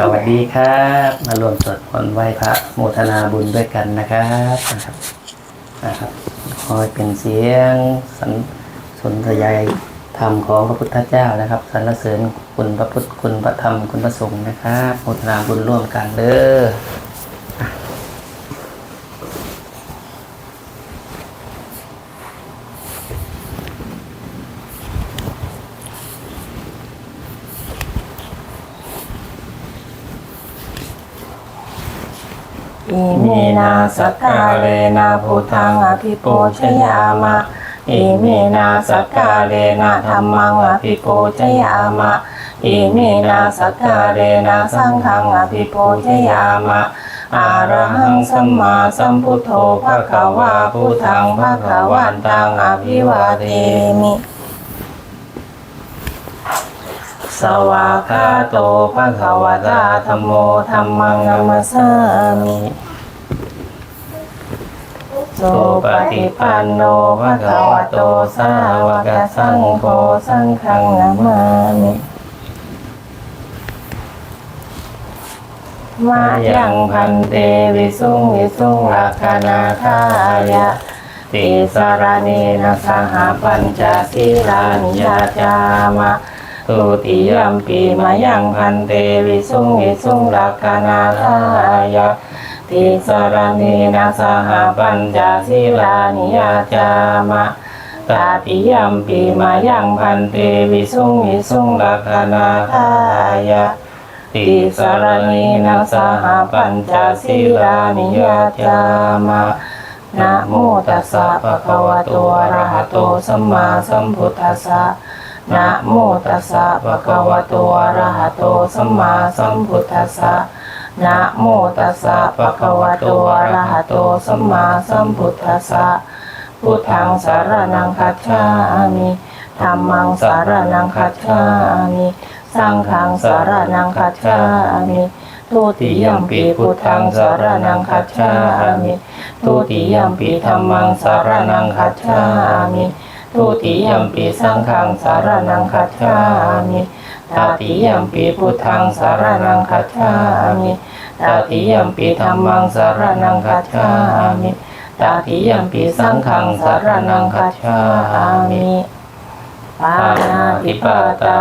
สวัสดีครับ มารวมสวดมนต์ไหว้พระโมทนาบุญด้วยกันนะครับนะครับนะครับคอยเป็นเสียงสันสนทยายธรรมของพระพุทธเจ้านะครับสรรเสริญคุณพระพุทธคุณพระธรรมคุณพระสงฆ์นะครับโมทนาบุญร่วมกันเด้อ อิเมนาสกกาเลนะพุทธังอภิโปชยามะอิเมนาสกกาเลนะธรรมังอภิโปชยามะอิเมนาสกกาเลนะสังฆังอภิโปชยามะอารหังสัมมาสัมพุทโธภะคะวาพุทธังภะคะวันตังอภิวาเทมิ สวากาโตภะคะวะตาธัมโมธัมมังนัมสสามิโสปฏิปันโนภะคะวะโตสาวกสังโฆสังฆังนามามิมายังพันเตวิสุงวิสุงลักขณาทายะติสารเนนะสหปัญจศีลานิยาจามะ ตุติยมปีมายังพันเตวิสุงวิสุงลักขณาทายะติสารเนนะสหปัญจศีลานิยาจามะตาติยมปีมายังพันเตวิสุงวิสุงลักขณาทายะติสารเนนะสหปัญจศีลานิยาจามะนะโมตัสสะภะคะวะโตอะระหะโตสัมมาสัมพุทธัสสะ นะโมตัสสะภะคะวะโตอะระหะโตสัมมาสัมพุทธัสสะนะโมตัสสะภะคะวะโตอะระหะโตสัมมาสัมพุทธัสสะพุทธังสารนังคัจฉามิธัมมังสารนังคัจฉามิสังฆังสารนังคัจฉามิทุติยมปีพุทธังสารนังคัจฉามิทุติยมปีธัมมังสารนังคัจฉามิ ทุติยมปีสังฆังสารนังคัจฉามิตาติยมปีพุทธังสารนังคัจฉามิตาติยมปีธัมมังสารนังคัจฉามิตาติยมปีสังฆังสารนังคัจฉามิปานาติปาตา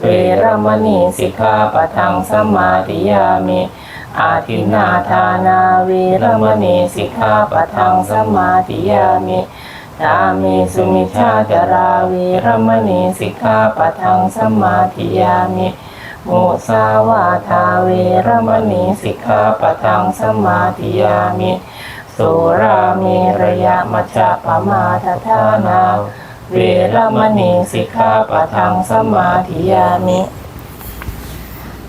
เวรมณีสิกขาปะทังสมาธิยามิ อาทินนาทานาเวรมณีสิกขาปะทังสมาธิยามิ ตามิสุมิชาจาราเวรมณีสิกขาปะทังสมาธิยามิมุสาวาทาเวรมณีสิกขาปะทังสมาธิยามิ สุราเมระยะมัจจปมาทฐานา เวรมณีสิกขาปะทังสมาธิยามิ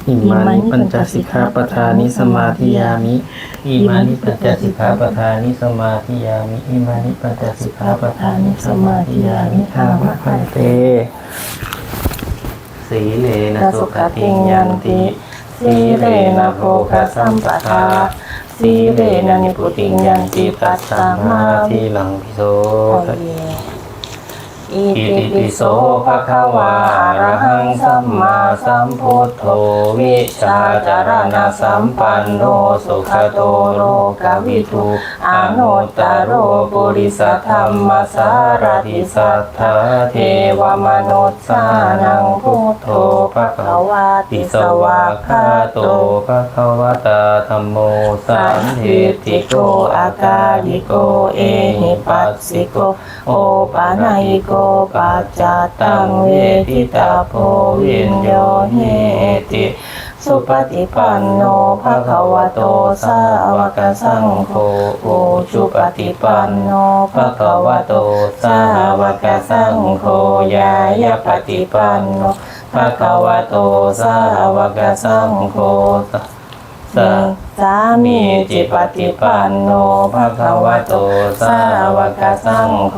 อิมานิปัญจสิกขาปทานิสมาธิยามิอิมานิปัญจสิกขาปทานิสมาธิยามิอิมานิปัญจสิกขาปทานิสมาธิยามิข้ามะพันเตสีเลนะนะสุสุขขติติงงยัยันนติติสีเลนะโภคสัมปทาสีเลนะนิพุติงยันติปัสสามาทีธิหลังพิโสโอิติปิโสภะคะวาระหังสัมมาสัมพุทโธวิชาจารณะสัมปันโนสุขโตโลกวิทูอนุตตโรปุริสธรรมสารติสัทธาเทวมนุษย์สานังพุทโธภะคะวาติสวากขาโตภะคะวตาธัมโมสัสันนทิทิติโกอาการิโกเอหิปัสสิโกโอปานายิโกปัจจตังเวทิตาโพวินโยเหติสุปฏิปันโนภะคะวะโตสาวกสังโฆโอจุปฏิปันโนภะคะวะโตสาวกสังโฆยายาปฏิปันโนภะคะวะโตสาวกสังโฆสะ สามีจิปฏิปันโนภะคะวะโตสาวกสังโฆ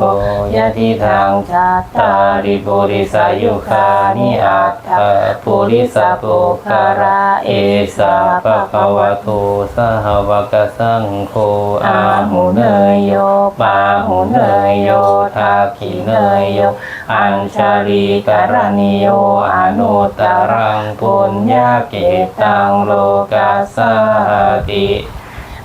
ยะทิทางจัตาริปุริสายุคานิอัตถะปุริสปุคาราเอสาภะคะวะโตสหวกสังโฆอาหูเนยโยปาหูเนยโยทาขีเนยโย อัญชลีกรณิโยอนุตรังปุญญาเกตังโลกัสสติ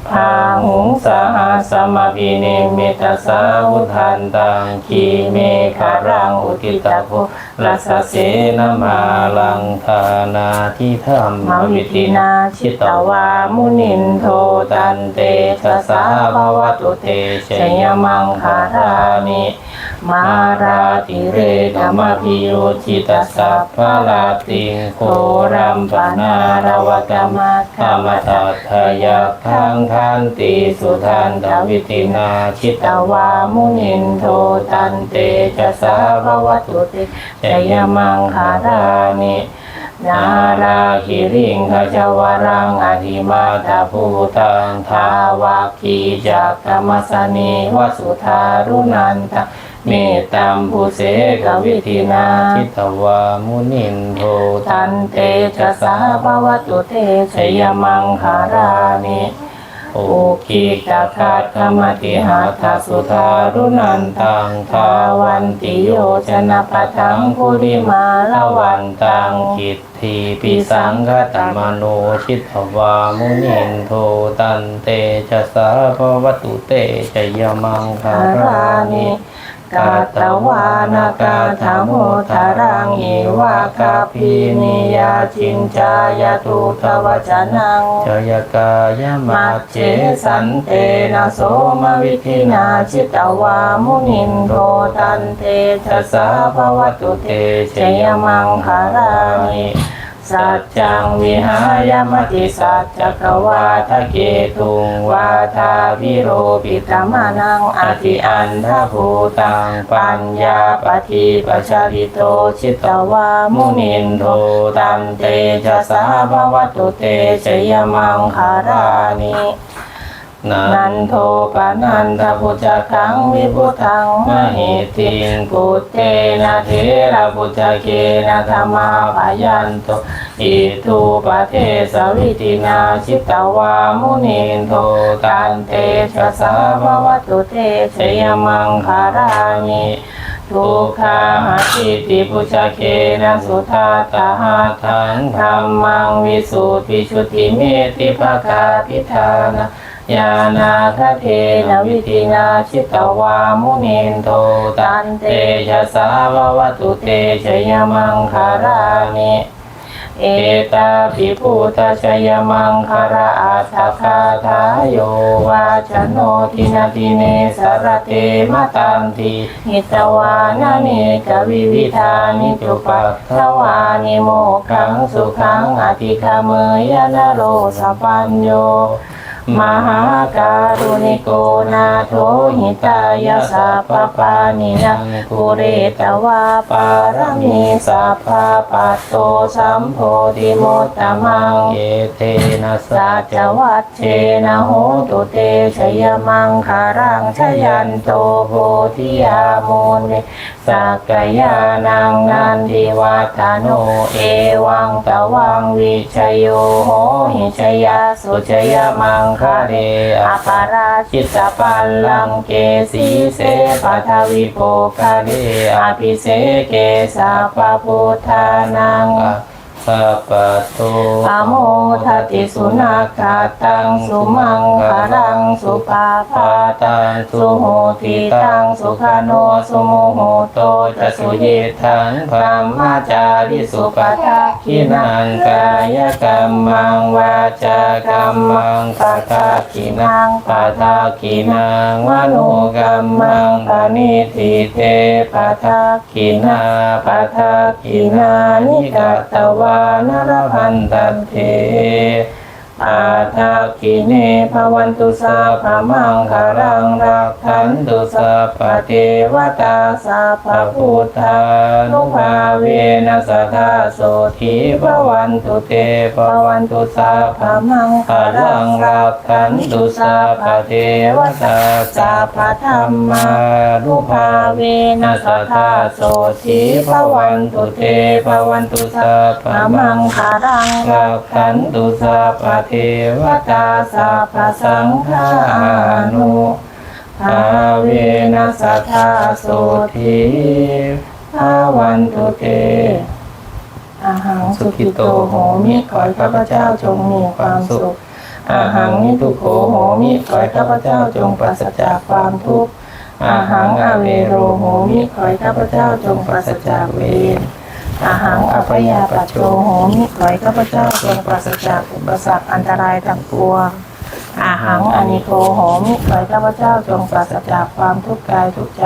พาหุงสหสมพิเนมิตสาวุทันตังคีเมฆารังอุทิตาภุรัสสเสนมาลังธานาทิธรรมวิตินาชิตวามุนินโทตันเตชะสาภวตุเตชยมังคารานิ มาราติเรธรรมพิโยชิตสัพพะลาติงโครัมปนารวกรรมธรรมตัทยาคังคันติสุทันตวิตินาชิตวามุนินโทตันเตชะสาภวตุเตชยมังคารานินาราคิริงขจวรังอธิมาตาภูตังทาวาคีจักกรรมสนีวสุธารุนันต เมตตัมภูเสกวิธินาชิตวามุนินโทตันเตชะสาภวตุเตชยมังคารานิโอคิตาคาตมติหาทาสุธารุนันตังทาวันติโยชนะปะทังภูริมาละวันตังกิตทีปิสังคตมโนชิตวามุนินโทตันเตชะสาภวตุเตชยมังคารานิ กาตวานากาธโมทารังเอวากาพีนิยาจินจายตุตวจนังจยกายมัมัจเจสันเตนะโสมวิธินาชิตวามุนินโทตันเตชะสาภวตุเตเชยมังคารานิ สัจจังวิหายมติสัจจกวาทะเกตุงวาทาวิโรปิตมานังอธิอันทภูตังปัญญาปฏิปัชาริโตชิตวามุนินโทตันเตชะสาภวตุเตชยมังคารานิ นันโทปะนันทพุจคังวิพุทังมหิติงพุเทนะเทระพุจเกนะธรรมาปายันโตอิทุปะเทสวิตินาชิตวามุนินโทตันเตชะสาววัตุเตชยมังคารานิทุกขาหติติพุชเคนะสุทาตาหาทังธรรมังวิสุทธิชุติเมติภคาพิธานะ ยานาคเทนวิตินาชิตวามุนินโทตันเตชะสาววตุเตชยมังคารานิเอตาภิพุทธชยมังคาราอัตถคาทายโยวาชโนทินาทิเนสารเตมตันติหิตวานาเนกวิวิธานิจุปัตถวานิโมกังสุขังอธิคเมยนโรสปัญโย มหาการุณิโกนาโถหิตายาสัพพปานินังปุเรตวาปารมีสัพพปัตโตสัมโพธิโมตมังเยเทนะสัจวัตเชนะโหตุเตชยมังคารังชยันโตโพธิยามูเนสักยานังนันทิวัตโนเอวังตวังวิชโยโหหิชยาสุชยมังคาเรอปาราชิตปัลลังเกสีเสปัทวิโปคาเรอภิเสเกสัพพพุทธานัง สัพปะโตปะโมทติสุนักขาตังสุมังคารังสุปาปาตังสุโหติตังสุขโนสุโมโหโตจะสุเยทังพรหมาจาริสุปทักขินังกายกรรมังวาจากรรมังปะทักขินังปะทักขินังวโนกรรมังปณิทิเตปะทักขินาปะทักขินานิกตตวาานรพันตเท อาทักขิเนภวันตุสาพมังคารังรักขันตุสัพพเทวตาสัพพพุทธานุภาเวนัสธาโสธีภวันตุเตภวันตุสาพมังคารังรักขันตุสัพพเทวตาสัพพธรรมานุภาเวนัสธาโสธีภวันตุเตภวันตุสัพพมังคารังรักขันตุสัพพเทวตาสัพพสังฆานุภาเวนัสทธาโสธีภาวันตุเตอาหังสุขิโตโหมิขอให้ข้าพเจ้าจงมีความสุขอาหังนิทุโขโหมิขอให้ข้าพเจ้าจงปราศจากความทุกข์อาหังอาเวโรโหมิขอให้ข้าพเจ้าจงปราศจากเวร อาหังอภยาปัจโจโหมิขอให้ข้าพเจ้าจงปราศจากอุปสรรคอันตรายต่างปวงอาหังอนิโกโหมิขอให้ข้าพเจ้าจงปราศจากความทุกข์กายทุกใจ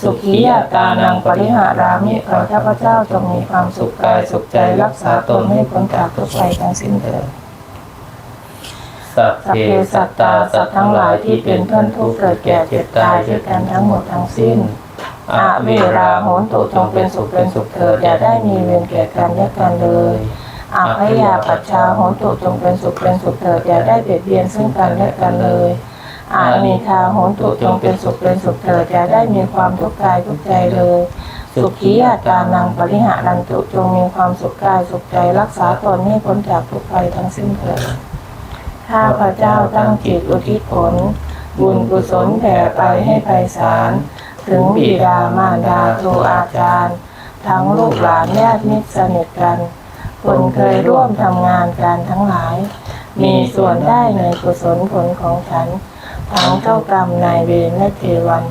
สุขียาตานังปริหารามิขอให้ข้าพเจ้าจงมีความสุขกายสุขใจรักษาตนให้พ้นจากทุกภัยทั้งสิ้นเถิดสัพเพเพสัตตาสัตว์ทั้งหลายที่เป็นเพื่อนทุกข์เกิดแก่เจ็บตายด้วยกันทั้งหมดทั้งสิ้น อาเวราโหนตุจงเป็นสุขเป็นสุขเถิดอย่าได้มีเวรแก่กันและกันเลยอาพยาปัจชาโหนตุจงเป็นสุขเป็นสุขเถิดอย่าได้เบียดเบียนซึ่งกันและกันเลยอาเมธาโหนตุจงเป็นสุขเป็นสุขเถิดอย่าได้มีความทุกข์กายทุกข์ใจเลย สุขียาการนังปริหารันตุจงมีความสุขกายสุขใจรักษาตนให้พ้นจากทุกภัยทั้งสิ้นเถิดข้าพระเจ้าตั้งจิตอุทิศผล บุญกุศลแผ่ไปให้ไพศาล ถึงบิดามารดาครูอาจารย์ ทั้งลูกหลานญาติมิตรสนิทกัน คนเคยร่วมทำงานการทั้งหลาย มีส่วนได้ในกุศลผลของฉัน ทั้งเจ้ากรรมนายเวรและเทวัน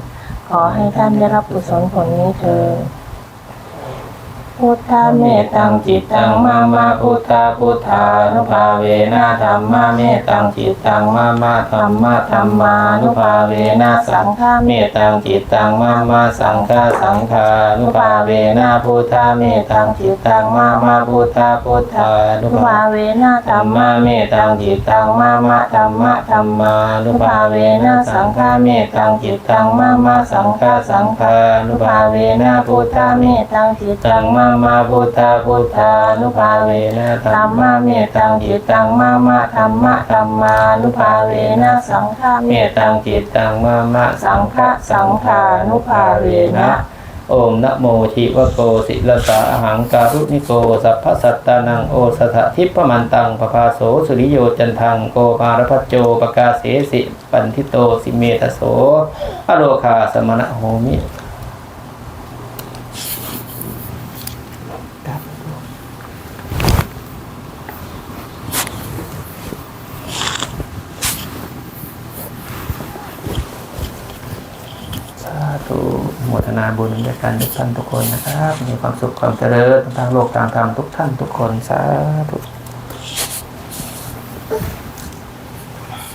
ขอให้ท่านได้รับกุศลผลนี้เถิด พุทธาเมตังจิตตังมามาพุทธาพุทธานุภาเวนะธรรมาเมตังจิตตังมามาธรรมะธรรมานุภาเวนะสังฆาเมตังจิตตังมามาสังฆาสังฆานุภาเวนะพุทธาเมตังจิตตังมามาพุทธาพุทธานุภาเวนะธรรมาเมตังจิตตังมามาธรรมะธรรมานุภาเวนะสังฆาเมตังจิตตังมามาสังฆาสังฆานุภาเวนะพุทธาเมตังจิตตังมามาพุทธาพุทธานุภาเวนะธรรมาเมตังจิตตังมามาธรรมะธรรมานุภาเวนะสังฆาเมตังจิตตังมามาสังฆะสังฆานุภาเวนะโอมนะโมทิวโกศิลสาอหังการุณิโกสัพพสัตตานังโอสถทิพมันตังปภาโสสุริโยจันทังโกภารพัจโจปกาเสสิปันทิโตสิเมตโสอโลคาสมณะโหมิ สาธุโม ทนาบุญด้วยกันทุกท่านทุกคนนะครับ มีความสุขความเจริญทางโลกทางธรรมทุกท่านทุกคนสาธุ